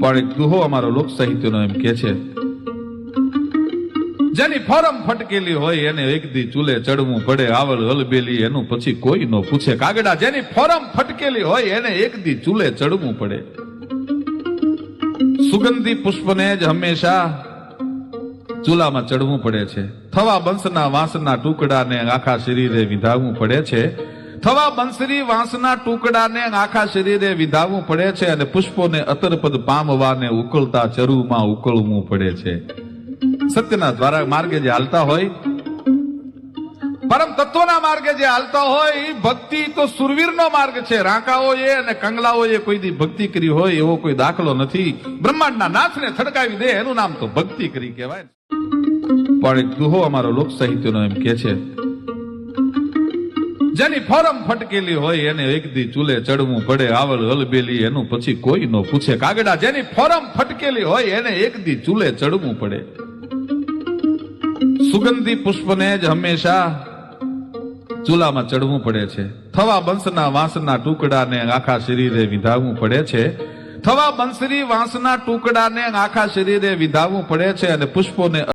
પણ એક અમારો લોક સાહિત્યનો એમ કે છે, જેની ફોરમ ફટકેલી હોય એને એક દી ચૂલે ચડવું પડે, આવલ હલબેલી એનું પછી કોઈ નો પૂછે. કાગડા જેની ફોરમ ફટકેલી હોય એને એક દી ચૂલે ચડવું પડે. સુગંધી પુષ્પને જ હંમેશા ચૂલામાં ચડવું પડે છે. થવા બંસના વાંસના ટુકડાને આખા શરીરે વિધાવવું પડે છે. થવા બંસરી વાંસના ટુકડાને આખા શરીરે વિધાવવું પડે છે અને પુષ્પોને અતરપદ પામવાને ઉકળતા ચરુમાં ઉકળવું પડે છે. સત્યના દ્વારા માર્ગે જે હાલતા હોય, પરમ તત્વના માર્ગે જે હાલતા હોય ભક્તિ તો સુરવીરનો માર્ગ છે. રાંકાઓએ અને કંગલાઓએ કોઈ દી ભક્તિ કરી હોય એવો કોઈ દાખલો નથી. બ્રહ્માંડના નાથને થડકાવી દે, એનું નામ તો ભક્તિ કરી કહેવાય. પણ એક દુહો અમારો લોક સાહિત્યનો એમ કે છે જેની ફોરમ ફટકેલી હોય એને એક ચૂલે ચડવું પડે, આવલ હલબેલી, એનું પછી કોઈ નો પૂછે. કાગડા જેની ફોરમ ફટકેલી હોય એને એક ચૂલે ચડવું પડે. સુગંધી પુષ્પને જ હંમેશા ચૂલામાં ચડવું પડે છે. થવા બંશના વાંસના ટુકડાને આખા શરીરે વિધાવવું પડે છે. થવા બંસરી વાંસના ટુકડાને આખા શરીરે વિધાવવું પડે છે અને પુષ્પોને